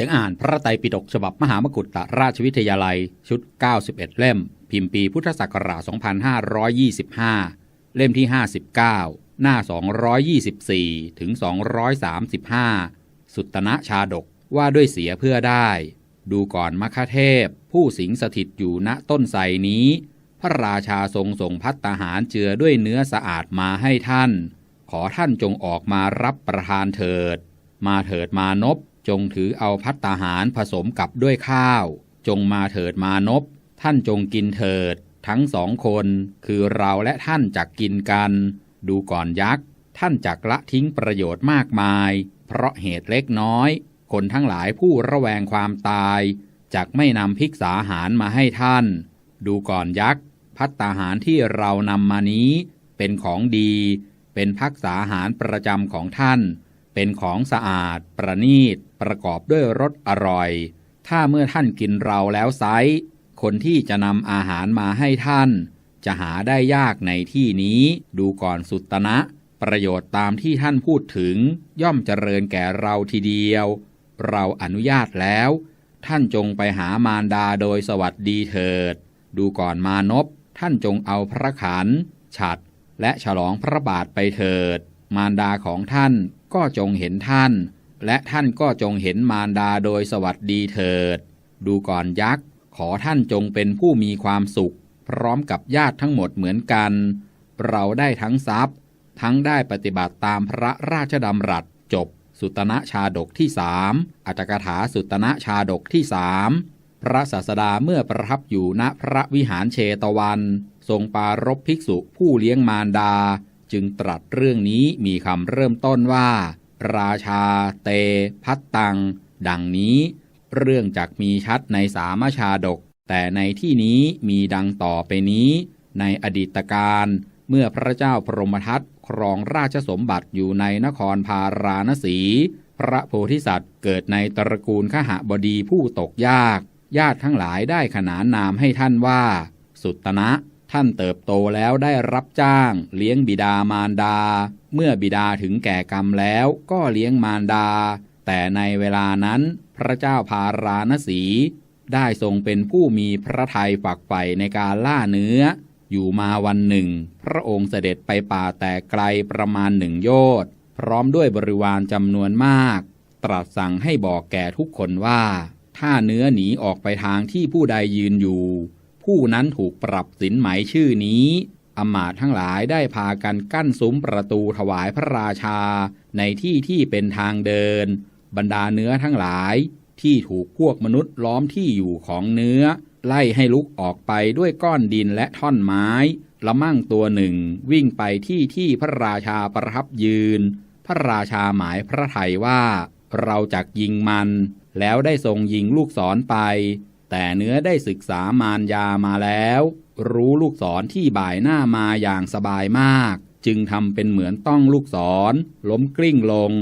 สียงอ่านพระไตรปิฎกฉบับมหามกุฏตราชวิทยาลัย ชุด 91 เล่ม พิมพ์ปีพุทธศักราช 2525 เล่มที่ 59 หน้า 224 ถึง 235 สุตตนะชาดกว่าด้วยเสียเพื่อได้ ดูก่อนมคเทพ ผู้สิงสถิตอยู่ณต้นไทรนี้ พระราชาทรงส่งพัตตาหารเจือด้วยเนื้อสะอาดมาให้ท่าน ขอท่านจงออกมารับประทานเถิด มาเถิดมานพ จงถือเอาพัตตาหารผสมกับด้วยข้าว จงมาเถิดมานพท่านจงกินเถิด ทั้งสองคน คือเราและท่านจักกินกัน ดูก่อนยักษ์ ท่านจักละทิ้งประโยชน์มากมาย เพราะเหตุเล็กน้อย คนทั้งหลายผู้ระแวงความตายจักไม่นำภิกษาหารมาให้ท่าน ดูก่อนยักษ์ พัตตาหารที่เรานำมานี้ เป็นของดี เป็นพักษาหารประจำของท่าน เป็นของสะอาด ประณีต ประกอบด้วยรสอร่อย ถ้าเมื่อท่านกินเราแล้วไซคนที่จะนำอาหารมาให้ท่าน จะหาได้ยากในที่นี้ ดูก่อนสุตนะ ประโยชน์ตามที่ท่านพูดถึง ย่อมเจริญแก่เราทีเดียว เราอนุญาตแล้ว ท่านจงไปหามารดาโดยสวัสดีเถิด ดูก่อนมานพท่านจงเอาพระขัน ฉัด และฉลองพระบาทไปเถิด มารดาของท่าน ก็จงเห็นท่าน และท่านก็จงเห็นมารดาโดยสวัสดีเถิด ดูก่อนยักษ์ ขอท่านจงเป็นผู้มีความสุข พร้อมกับญาติทั้งหมดเหมือนกัน เราได้ทั้งทรัพย์ ทั้งได้ปฏิบัติตามพระราชดำรัสจบ สุตนะชาดกที่สามอัตกถาสุตนะชาดกที่สามพระศาสดาเมื่อประทับอยู่ณพระวิหารเชตวัน ทรงปารบภิกษุผู้เลี้ยงมารดา จึงตรัสเรื่องนี้มีคำเริ่มต้นว่า ราชาเต พัตตัง ดังนี้ เรื่องจักมีชัดในสามชาดก แต่ในที่นี้มีดังต่อไปนี้ ในอดีตการเมื่อพระเจ้าพรหมทัตครองราชสมบัติอยู่ในนครพาราณสี พระโพธิสัตว์เกิดในตระกูลขหบดีผู้ตกยาก ญาติทั้งหลายได้ขนานนามให้ท่านว่า สุตนะ ท่านเติบโตแล้วได้รับจ้าง เลี้ยงบิดามารดา เมื่อบิดาถึงแก่กรรมแล้วก็เลี้ยงมารดา แต่ในเวลานั้นพระเจ้าพาราณสี ได้ทรงเป็นผู้มีพระทัยฝักใฝ่ในการล่าเนื้อ อยู่มาวันหนึ่ง พระองค์เสด็จไปป่าแต่ไกลประมาณหนึ่งโยชน์พร้อมด้วยบริวารจำนวนมาก ตรัสสั่งให้บอกแก่ทุกคนว่า ถ้าเนื้อหนีออกไปทางที่ผู้ใดยืนอยู่ ผู้นั้นถูกปรับสินไหมชื่อนี้อมาตทั้งหลายได้พากันกั้นซุ้มประตูถวายพระราชา ในที่ที่เป็นทางเดิน บรรดาเนื้อทั้งหลาย ที่ถูกพวกมนุษย์ล้อมที่อยู่ของเนื้อ ไล่ให้ลุกออกไปด้วยก้อนดินและท่อนไม้ ละมั่งตัวหนึ่ง วิ่งไปที่ที่พระราชาประทับยืน พระราชาหมายพระไทยว่า เราจักยิงมัน แล้วได้ทรงยิงลูกศรไป แต่เนื้อได้ศึกษามารยามาแล้ว รู้ลูกศรที่บ่ายหน้ามาอย่างสบายมาก จึงทำเป็นเหมือนต้องลูกศร ล้มกลิ้งลง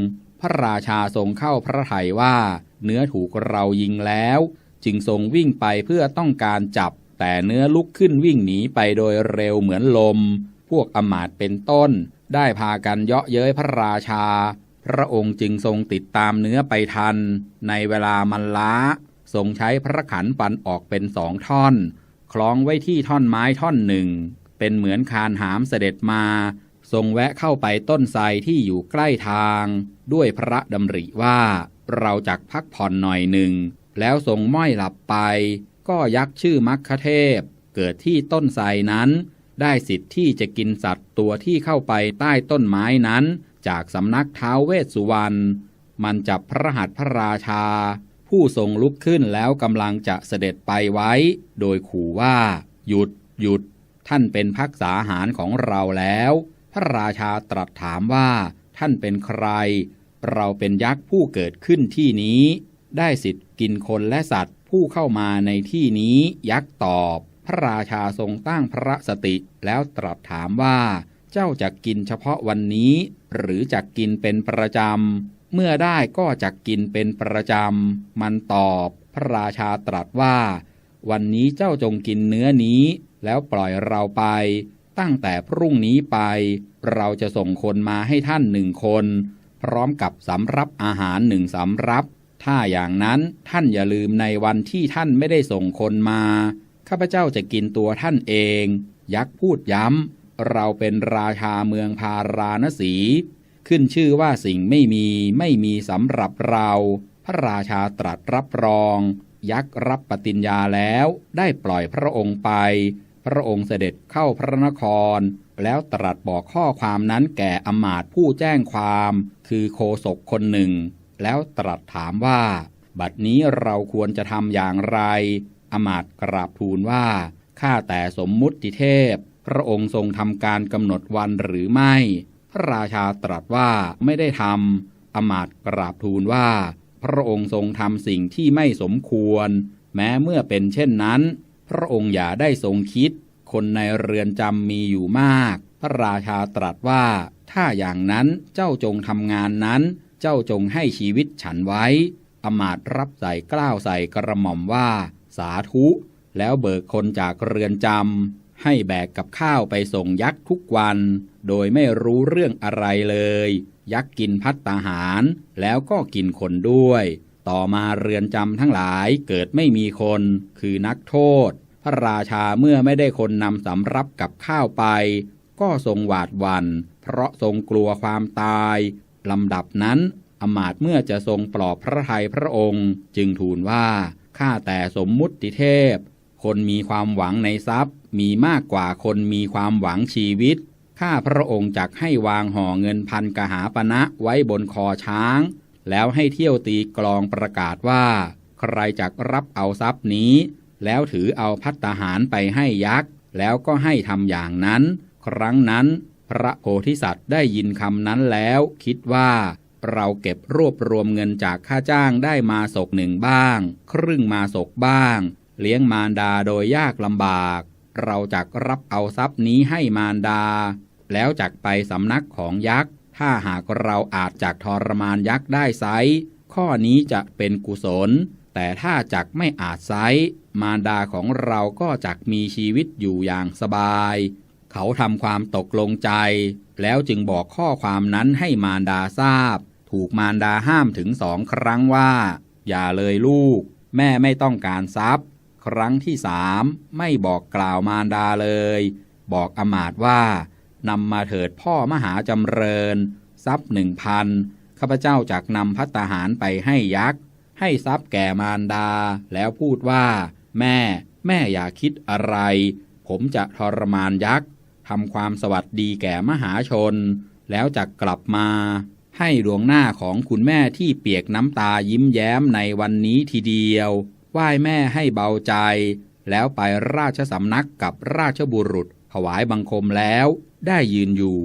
พระราชาทรงเข้าพระทัยว่า เนื้อถูกเรายิงแล้ว จึงทรงวิ่งไปเพื่อต้องการจับ แต่เนื้อลุกขึ้นวิ่งหนีไปโดยเร็วเหมือนลม พวกอมาตเป็นต้น ได้พากันเยาะเย้ยพระราชา พระองค์จึงทรงติดตามเนื้อไปทัน ในเวลามันล้า ทรงใช้พระขันฟันออกเป็นสองท่อน คล้องไว้ที่ท่อนไม้ท่อนหนึ่ง เป็นเหมือนคานหามเสด็จมา ทรงแวะเข้าไปต้นไทรที่อยู่ใกล้ทาง ด้วยพระดำริว่าเราจักพักผ่อนหน่อยหนึ่ง แล้วทรงม้อยหลับไป ก็ยักชื่อมัคคเทพ เกิดที่ต้นไทรนั้น ได้สิทธิ์ที่จะกินสัตว์ตัวที่เข้าไปใต้ต้นไม้นั้น จากสำนักเท้าวเวสสุวรรณมันจับพระหัตถ์พระราชา ผู้ทรงลุกขึ้นแล้วกำลังจะเสด็จไปไว้ โดยขู่ว่า หยุดหยุด ท่านเป็นพักษาหารของเราแล้ว พระราชาตรัสถามว่า ท่านเป็นใคร เราเป็นยักษ์ผู้เกิดขึ้นที่นี้ ได้สิทธิ์กินคนและสัตว์ผู้เข้ามาในที่นี้ยักษ์ตอบ พระราชาทรงตั้งพระสติแล้วตรัสถามว่า เจ้าจะกินเฉพาะวันนี้ หรือจะกินเป็นประจำ เมื่อได้ก็จะกินเป็นประจำ มันตอบพระราชาตรัสว่า วันนี้เจ้าจงกินเนื้อนี้ แล้วปล่อยเราไป ตั้งแต่พรุ่งนี้ไป เราจะส่งคนมาให้ท่านหนึ่งคน พร้อมกับสำรับอาหารหนึ่งสำรับ ถ้าอย่างนั้นท่านอย่าลืมในวันที่ท่านไม่ได้ส่งคนมา ข้าพเจ้าจะกินตัวท่านเอง ยักษ์พูดย้ำเราเป็นราชาเมืองพาราณสี ขึ้นชื่อว่าสิ่งไม่มีไม่มีสำหรับเรา พระราชาตรัสรับรอง ยักษ์รับปฏิญญาแล้วได้ปล่อยพระองค์ไป พระองค์เสด็จเข้าพระนคร แล้วตรัสบอกข้อความนั้นแก่อมาตผู้แจ้งความ คือโคศกคนหนึ่ง แล้วตรัสถามว่า บัดนี้เราควรจะทำอย่างไร อมาตกราบทูลว่าข้าแต่สมมุติเทพ พระองค์ทรงทำการกำหนดวันหรือไม่ ระราชาตรัสว่าไม่ได้ทำอมาตกราบทูลว่า พระองค์ทรงทำสิ่งที่ไม่สมควร แม้เมื่อเป็นเช่นนั้น พระองค์อย่าได้ทรงคิด คนในเรือนจำมีอยู่มาก พระราชาตรัสว่า ถ้าอย่างนั้นเจ้าจงทำงานนั้น เจ้าจงให้ชีวิตฉันไว้ อมาตรับใส่กล้าวใส่กระหม่อมว่า สาธุ แล้วเบิกคนจากเรือนจำ ให้แบกกับข้าวไปส่งยักษ์ทุกวัน โดยไม่รู้เรื่องอะไรเลย ยักษ์กินพัตตาหาร แล้วก็กินคนด้วย ต่อมาเรือนจำทั้งหลายเกิดไม่มีคน คือนักโทษ พระราชาเมื่อไม่ได้คนนำสำรับกับข้าวไป ก็ทรงหวาดหวัน่นเพราะทรงกลัวความตายลำดับนั้นอมาตย์เมื่อจะทรงปลอบพระทัยพระองค์ จึงทูลว่าข้าแต่สมมุติเทพ คนมีความหวังในทรัพย์ มีมากกว่าคนมีความหวังชีวิต ข้าพระองค์จักให้วางห่อเงินพันกหาปณะไว้บนคอช้าง แล้วให้เที่ยวตีกลองประกาศว่า ใครจักรับเอาทรัพย์นี้ แล้วถือเอาพัตตาหารไปให้ยักษ์ แล้วก็ให้ทำอย่างนั้น ครั้งนั้น พระโพธิสัตว์ได้ยินคำนั้นแล้ว คิดว่าเราเก็บรวบรวมเงินจากค่าจ้างได้มาศกหนึ่งบ้าง ครึ่งมาศกบ้าง เลี้ยงมารดาโดยยากลำบาก เราจักรับเอาทรัพย์นี้ให้มารดา แล้วจักไปสำนักของยักษ์ ถ้าหากเราอาจจักทรมานยักษ์ได้ไซข้อนี้จะเป็นกุศล แต่ถ้าจักไม่อาจไซมารดาของเราก็จักมีชีวิตอยู่อย่างสบาย เขาทำความตกลงใจ แล้วจึงบอกข้อความนั้นให้มารดาทราบ ถูกมารดาห้ามถึงสองครั้งว่า อย่าเลยลูก แม่ไม่ต้องการทรัพย์ ครั้งที่สามไม่บอกกล่าวมารดาเลย บอกอมาตว่านำมาเถิดพ่อมหาจำเริญ ทรัพย์หนึ่งพันข้าพเจ้าจักนำพัตตาหารไปให้ยักษ์ ให้ทรัพย์แก่มารดา แล้วพูดว่า แม่ แม่อย่าคิดอะไร ผมจะทรมานยักษ์ทำความสวัสดีแก่มหาชน แล้วจะกลับมา ให้ดวงหน้าของคุณแม่ที่เปียกน้ำตายิ้มแย้มในวันนี้ทีเดียว ไหว้แม่ให้เบาใจ แล้วไปราชสำนักกับราชบุรุษถวายบังคมแล้ว ได้ยืนอยู่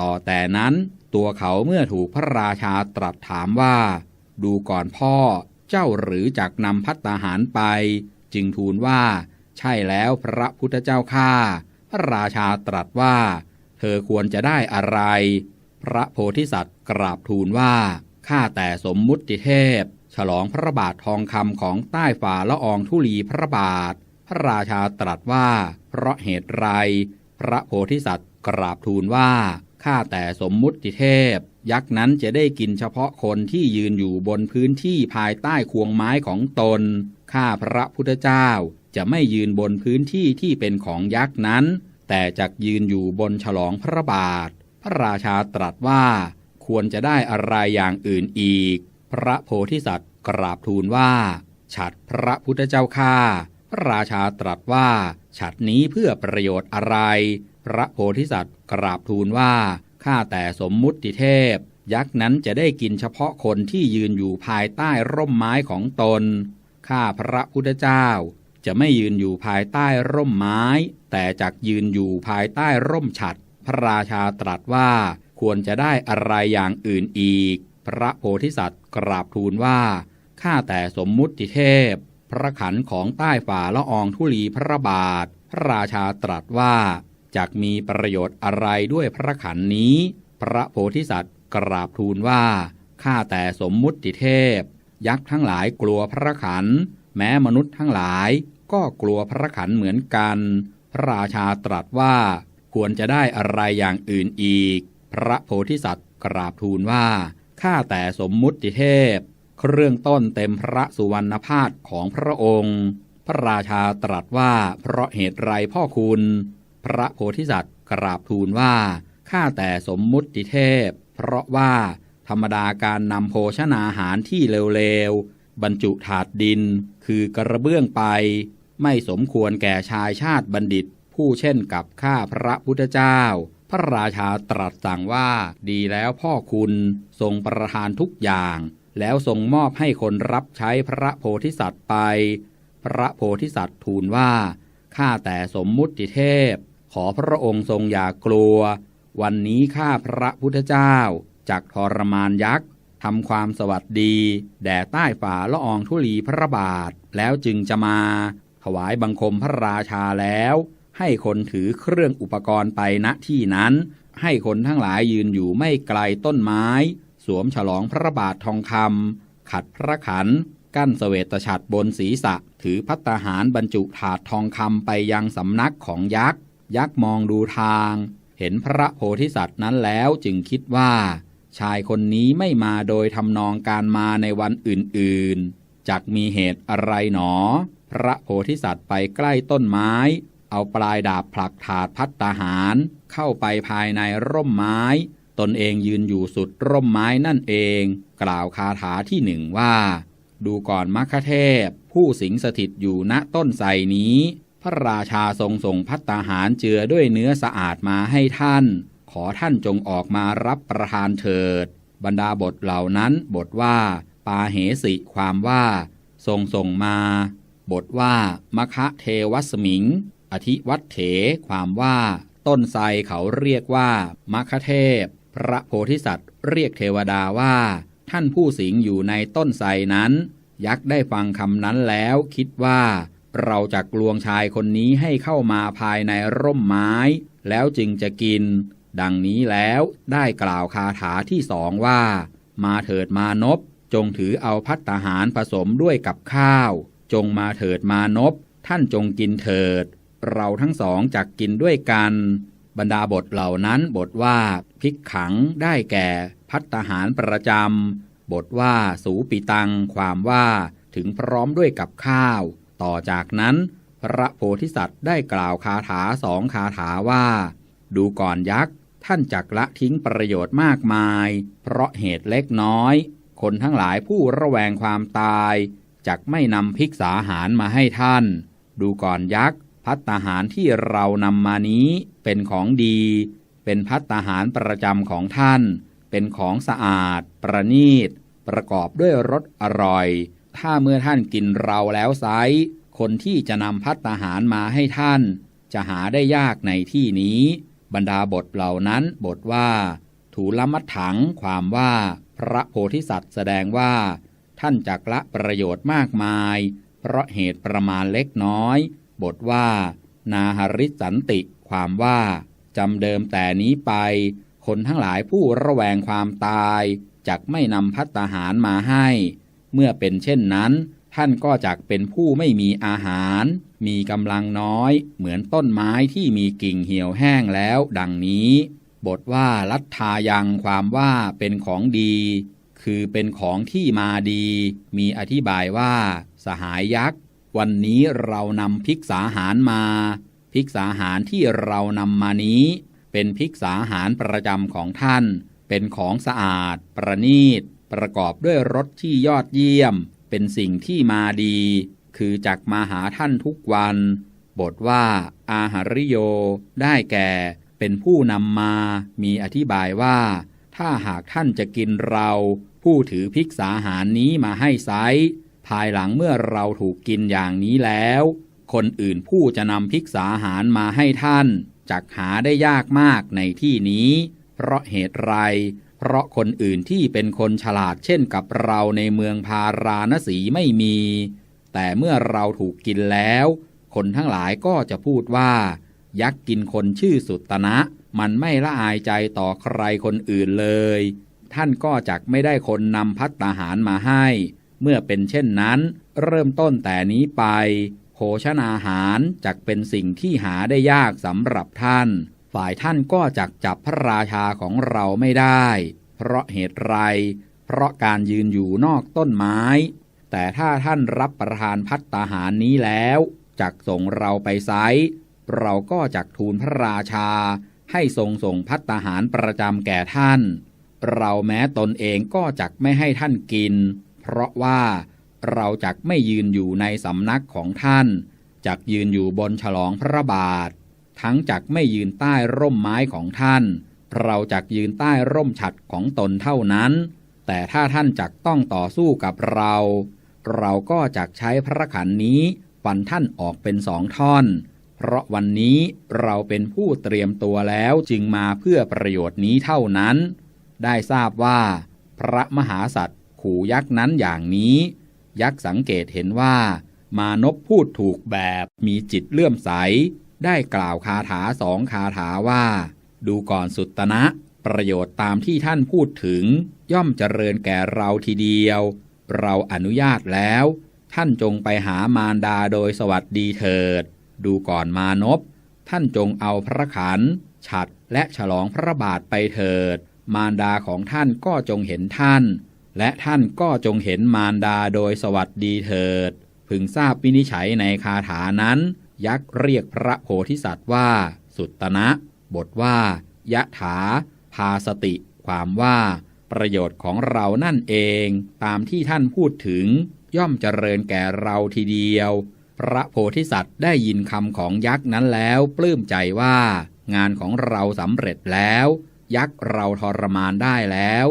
ต่อแต่นั้นตัวเขาเมื่อถูกพระราชาตรัสถามว่า ดูก่อนพ่อเจ้าหรือจักนำพัตตาหารไป จึงทูลว่า ใช่แล้วพระพุทธเจ้าข้าพระราชาตรัสว่า เธอควรจะได้อะไร พระโพธิสัตว์กราบทูลว่าข้าแต่สมมุติเทพ ฉลองพระบาททองคำของใต้ฝ่าละอองธุลีพระบาท พระราชาตรัสว่า เพราะเหตุไร พระโพธิสัตว์กราบทูลว่า ข้าแต่สมมุติเทพ ยักษ์นั้นจะได้กินเฉพาะคนที่ยืนอยู่บนพื้นที่ภายใต้ควงไม้ของตน ข้าพระพุทธเจ้าจะไม่ยืนบนพื้นที่ที่เป็นของยักษ์นั้น แต่จักยืนอยู่บนฉลองพระบาท พระราชาตรัสว่า ควรจะได้อะไรอย่างอื่นอีก พระโพธิสัตว์ กราบทูลว่า ฉัดพระพุทธเจ้าข้าพระราชาตรัสว่า ฉัดนี้เพื่อประโยชน์อะไร พระโพธิสัตว์กราบทูลว่าข้าแต่สมมุติเทพ ยักษ์นั้นจะได้กินเฉพาะคนที่ยืนอยู่ภายใต้ร่มไม้ของตนข้าพระพุทธเจ้า จะไม่ยืนอยู่ภายใต้ร่มไม้ แต่จักยืนอยู่ภายใต้ร่มฉัด พระราชาตรัสว่าควรจะได้อะไรอย่างอื่นอีก พระโพธิสัตว์กราบทูลว่า ข้าแต่สมมุติเทพ พระขันของใต้ฝ่าละอองธุลีพระบาท พระราชาตรัสว่าจักมีประโยชน์อะไรด้วยพระขันนี้ พระโพธิสัตว์กราบทูลว่า ข้าแต่สมมุติเทพ ยักษ์ทั้งหลายกลัวพระขัน แม้มนุษย์ทั้งหลายก็กลัวพระขันเหมือนกัน พระราชาตรัสว่า ควรจะได้อะไรอย่างอื่นอีก พระโพธิสัตว์กราบทูลว่า ข้าแต่สมมุติเทพ เครื่องต้นเต็มพระสุวรรณพาสของพระองค์ พระราชาตรัสว่าเพราะเหตุไรพ่อคุณ พระโพธิสัตว์กราบทูลว่าข้าแต่สมมุติเทพ เพราะว่าธรรมดาการนำโภชนาหารที่เร็วๆ บรรจุถาดดินคือกระเบื้องไป ไม่สมควรแก่ชายชาติบัณฑิต ผู้เช่นกับข้าพระพุทธเจ้า พระราชาตรัสสั่งว่าดีแล้วพ่อคุณทรงประทานทุกอย่าง แล้วทรงมอบให้คนรับใช้พระโพธิสัตว์ไป พระโพธิสัตว์ทูลว่า ข้าแต่สมมุติเทพ ขอพระองค์ทรงอย่ากลัว วันนี้ข้าพระพุทธเจ้าจากทรมานยักษ์ทำความสวัสดี แด่ใต้ฝ่าละอองธุลีพระบาท แล้วจึงจะมา ถวายบังคมพระราชาแล้ว ให้คนถือเครื่องอุปกรณ์ไปณที่นั้น ให้คนทั้งหลายยืนอยู่ไม่ไกลต้นไม้ สวมฉลองพระบาททองคำขัดพระขัน กั้นเสวตฉัตรบนศีรษะ ถือพัตตาหารบรรจุถาดทองคำไปยังสำนักของยักษ์ ยักษ์มองดูทาง เห็นพระโพธิสัตว์นั้นแล้วจึงคิดว่า ชายคนนี้ไม่มาโดยทำนองการมาในวันอื่นๆจักมีเหตุอะไรหนอ พระโพธิสัตว์ไปใกล้ต้นไม้ เอาปลายดาบผลักถาดพัตตาหาร เข้าไปภายในร่มไม้ ตนเองยืนอยู่สุดร่มไม้นั่นเอง กล่าวคาถาที่หนึ่งว่า ดูก่อนมัคคเทพ ผู้สิงสถิตอยู่ณต้นไทรนี้ พระราชาทรงส่งพัตตาหารเจือด้วยเนื้อสะอาดมาให้ท่าน ขอท่านจงออกมารับประทานเถิด บรรดาบทเหล่านั้น บทว่า ปาเหสิความว่า ทรงส่งมา บทว่ามคะเทวสมิง อธิวัตเถ ความว่า ต้นไทรเขาเรียกว่ามคะเทพ พระโพธิสัตว์เรียกเทวดาว่า ท่านผู้สิงอยู่ในต้นไทรนั้น ยักษ์ได้ฟังคำนั้นแล้วคิดว่า เราจะกลวงชายคนนี้ให้เข้ามาภายในร่มไม้ แล้วจึงจะกิน ดังนี้แล้วได้กล่าวคาถาที่สองว่า มาเถิดมานพจงถือเอาพัตตาหารผสมด้วยกับข้าว จงมาเถิดมานพท่านจงกินเถิด เราทั้งสองจักกินด้วยกัน บรรดาบทเหล่านั้นบทว่าพิกขังได้แก่พัตตาหารประจำบทว่าสูปิตัง ความว่าถึงพร้อมด้วยกับข้าว ต่อจากนั้นพระโพธิสัตว์ได้กล่าวคาถาสองคาถาว่า ดูก่อนยักษ์ท่านจักละทิ้งประโยชน์มากมาย เพราะเหตุเล็กน้อย คนทั้งหลายผู้ระแวงความตายจักไม่นำภิกษาหารมาให้ท่าน ดูก่อนยักษ์พัตตาหารที่เรานำมานี้ เป็นของดี เป็นพัตตาหารประจำของท่าน เป็นของสะอาด ประณีต ประกอบด้วยรสอร่อย ถ้าเมื่อท่านกินเราแล้วไซคนที่จะนำพัตตาหารมาให้ท่าน จะหาได้ยากในที่นี้ บรรดาบทเหล่านั้นบทว่า ถูลมัดถังความว่า พระโพธิสัตว์แสดงว่า ท่านจักละประโยชน์มากมาย เพราะเหตุประมาณเล็กน้อย บทว่า นาหริสันติ ความว่าจำเดิมแต่นี้ไป คนทั้งหลายผู้ระแวงความตายจักไม่นำพัตาหารมาให้ เมื่อเป็นเช่นนั้น ท่านก็จักเป็นผู้ไม่มีอาหาร มีกำลังน้อย เหมือนต้นไม้ที่มีกิ่งเหี่ยวแห้งแล้วดังนี้ บทว่าลัทธายังความว่าเป็นของดี คือเป็นของที่มาดี มีอธิบายว่า สหายยักษ์ วันนี้เรานำภิกษาหารมา ภิกษาหารที่เรานำมานี้ เป็นภิกษาหารประจำของท่าน เป็นของสะอาด ประณีต ประกอบด้วยรสที่ยอดเยี่ยม เป็นสิ่งที่มาดี คือจักมาหาท่านทุกวัน บทว่าอาหาริโย ได้แก่ เป็นผู้นำมา มีอธิบายว่า ถ้าหากท่านจะกินเรา ผู้ถือภิกษาหารนี้มาให้ไซภายหลังเมื่อเราถูกกินอย่างนี้แล้ว คนอื่นผู้จะนำภิกษาหารมาให้ท่านจักหาได้ยากมากในที่นี้ เพราะเหตุไร เพราะคนอื่นที่เป็นคนฉลาดเช่นกับเราในเมืองพาราณสีไม่มี แต่เมื่อเราถูกกินแล้ว คนทั้งหลายก็จะพูดว่า ยักษ์กินคนชื่อสุตนะ มันไม่ละอายใจต่อใครคนอื่นเลย ท่านก็จักไม่ได้คนนำพัตตาหารมาให้ เมื่อเป็นเช่นนั้น เริ่มต้นแต่นี้ไป โภชนาหารจักเป็นสิ่งที่หาได้ยากสำหรับท่าน ฝ่ายท่านก็จักจับพระราชาของเราไม่ได้ เพราะเหตุไร เพราะการยืนอยู่นอกต้นไม้ แต่ถ้าท่านรับประทานพัตตาหารนี้แล้วจักส่งเราไปไซเราก็จักทูลพระราชา ให้ทรงส่งพัตตาหารประจำแก่ท่าน เราแม้ตนเองก็จักไม่ให้ท่านกิน เพราะว่า เราจักไม่ยืนอยู่ในสำนักของท่าน จักยืนอยู่บนฉลองพระบาท ทั้งจักไม่ยืนใต้ร่มไม้ของท่าน เราจักยืนใต้ร่มฉัดของตนเท่านั้น แต่ถ้าท่านจักต้องต่อสู้กับเรา เราก็จักใช้พระขันนี้ฟันท่านออกเป็นสองท่อน เพราะวันนี้เราเป็นผู้เตรียมตัวแล้วจึงมาเพื่อประโยชน์นี้เท่านั้น ได้ทราบว่า พระมหาสัตว์ขู่ยักษ์นั้นอย่างนี้ ยักษ์สังเกตเห็นว่ามานพพูดถูกแบบมีจิตเลื่อมใส ได้กล่าวคาถาสองคาถาว่า ดูก่อนสุตนะ ประโยชน์ตามที่ท่านพูดถึง ย่อมเจริญแก่เราทีเดียว เราอนุญาตแล้ว ท่านจงไปหามารดาโดยสวัสดีเถิด ดูก่อนมานพท่านจงเอาพระขัน ฉัดและฉลองพระบาทไปเถิด มารดาของท่านก็จงเห็นท่าน และท่านก็จงเห็นมารดาโดยสวัสดีเถิด พึงทราบวินิจฉัยในคาถานั้น ยักษ์เรียกพระโพธิสัตว์ว่า สุตตนะ บทว่ายะถา พาสติ ความว่า ประโยชน์ของเรานั่นเอง ตามที่ท่านพูดถึง ย่อมเจริญแก่เราทีเดียว พระโพธิสัตว์ได้ยินคำของยักษ์นั้นแล้ว ปลื้มใจว่า งานของเราสำเร็จแล้ว ยักษ์เราทรมานได้แล้ว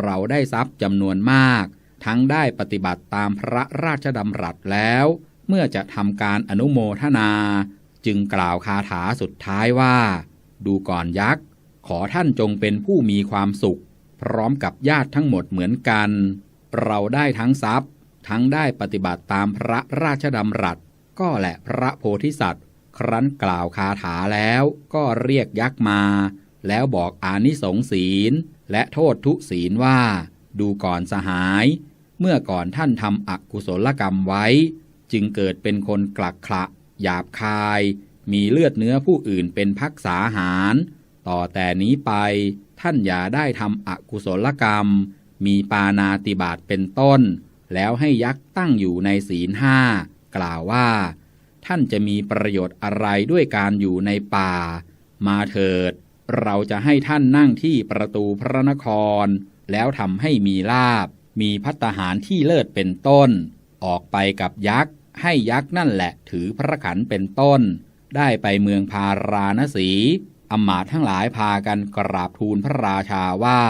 เราได้ทรัพย์จำนวนมาก ทั้งได้ปฏิบัติตามพระราชดำรัสแล้ว เมื่อจะทำการอนุโมทนา จึงกล่าวคาถาสุดท้ายว่า ดูก่อนยักษ์ ขอท่านจงเป็นผู้มีความสุข พร้อมกับญาติทั้งหมดเหมือนกัน เราได้ทั้งทรัพย์ ทั้งได้ปฏิบัติตามพระราชดำรัส ก็แหละพระโพธิสัตว์ ครั้นกล่าวคาถาแล้วก็เรียกยักษ์มา แล้วบอกอานิสงศีล และโทษทุศีลว่า ดูก่อนสหาย เมื่อก่อนท่านทำอกุศลกรรมไว้ จึงเกิดเป็นคนกลักขะหยาบคาย มีเลือดเนื้อผู้อื่นเป็นพักษาหาร ต่อแต่นี้ไปท่านอย่าได้ทำอกุศลกรรม มีปานาติบาตเป็นต้น แล้วให้ยักษ์ตั้งอยู่ในศีลห้ากล่าวว่า ท่านจะมีประโยชน์อะไรด้วยการอยู่ในป่า มาเถิด เราจะให้ท่านนั่งที่ประตูพระนคร แล้วทำให้มีลาบ มีพัตหารที่เลิศเป็นต้น ออกไปกับยักษ์ ให้ยักษ์นั่นแหละถือพระขันเป็นต้น ได้ไปเมืองพาราณสีอมาตทั้งหลายพากันกราบทูลพระราชาว่า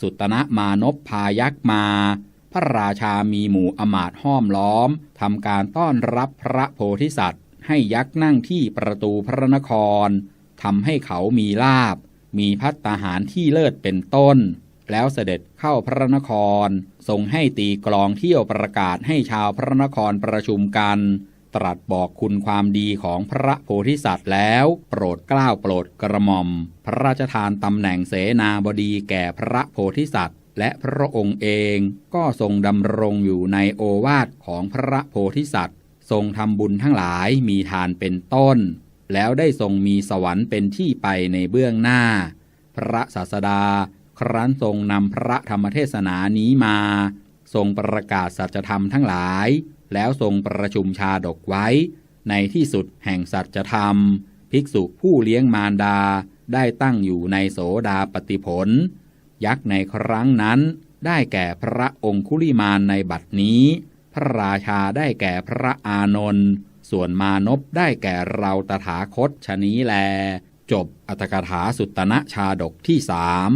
สุตนะมานพพายักษ์มา พระราชามีหมู่อมาตห้อมล้อมทำการต้อนรับพระโพธิสัตว์ ให้ยักษ์นั่งที่ประตูพระนคร ทำให้เขามีลาบ มีพัตตาหารที่เลิศเป็นต้น แล้วเสด็จเข้าพระนคร ทรงให้ตีกลองเที่ยวประกาศให้ชาวพระนครประชุมกัน ตรัสบอกคุณความดีของพระโพธิสัตว์แล้ว โปรดกล้าวโปรดกระหม่อม พระราชทานตำแหน่งเสนาบดีแก่พระโพธิสัตว์และพระองค์เองก็ทรงดำรงอยู่ในโอวาทของพระโพธิสัตว์ ทรงทำบุญทั้งหลายมีทานเป็นต้น แล้วได้ทรงมีสวรรค์เป็นที่ไปในเบื้องหน้า พระศาสดา ครั้นทรงนำพระธรรมเทศนานี้มา ทรงประกาศสัจธรรมทั้งหลาย แล้วทรงประชุมชาดกไว้ ในที่สุดแห่งสัจธรรม ภิกษุผู้เลี้ยงมารดาได้ตั้งอยู่ในโสดาปฏิผล ยักษ์ในครั้งนั้น ได้แก่พระองคุลิมานในบัดนี้ พระราชาได้แก่พระอานนท์ ส่วนมานพได้แก่เราตถาคตชนี้แล จบอัตกถาสุตตนะชาดกที่สาม